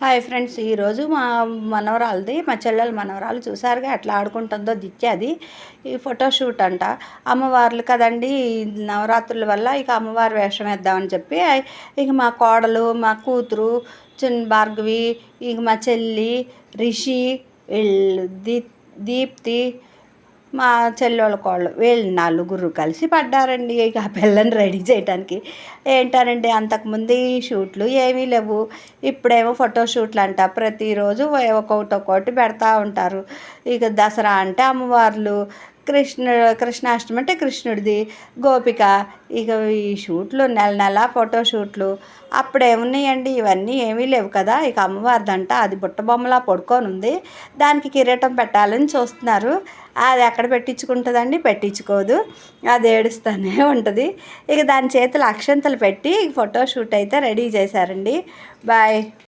Hi friends ఈరోజు మా మనవరాలది మా చెల్లెల మనవరాలు చూసారుగా ఎట్లా ఆడుకుంటుందో దిత్యాది ఈ ఫోటోషూట్ అంట. అమ్మవార్లు కదండి నవరాత్రుల వల్ల ఇక అమ్మవారి వేషం వేద్దామని చెప్పి ఇక మా కోడలు మా కూతురు చిన్న భార్గవి ఇక మా చెల్లి రిషి వీళ్ళు దీప్ దీప్తి మా చెల్లెళ్ళ కోళ్ళు వీళ్ళు నలుగురు కలిసి పడ్డారండి. ఇక ఆ పిల్లని రెడీ చేయడానికి ఏంటారండి అంతకుముందు షూట్లు ఏమీ లేవు. ఇప్పుడేమో ఫోటో షూట్లు అంట ప్రతిరోజు ఒక్కొక్కటి ఒక్కొక్కటి పెడతా ఉంటారు. ఇక దసరా అంటే అమ్మవార్లు కృష్ణ కృష్ణాష్టమి అంటే కృష్ణుడిది గోపిక. ఇక ఈ షూట్లు నెల నెల ఫోటో షూట్లు అప్పుడేమున్నాయండి ఇవన్నీ ఏమీ లేవు కదా. ఇక అమ్మవారిదంట. అది బుట్ట బొమ్మలా పడుకొని ఉంది దానికి కిరీటం పెట్టాలని చూస్తున్నారు. అది ఎక్కడ పెట్టించుకుంటుందండి? పెట్టించుకోదు. అది ఏడుస్తూనే ఉంటుంది. ఇక దాని చేతులు అక్షంతలు పెట్టి ఫోటో షూట్ అయితే రెడీ చేశారండి. బాయ్.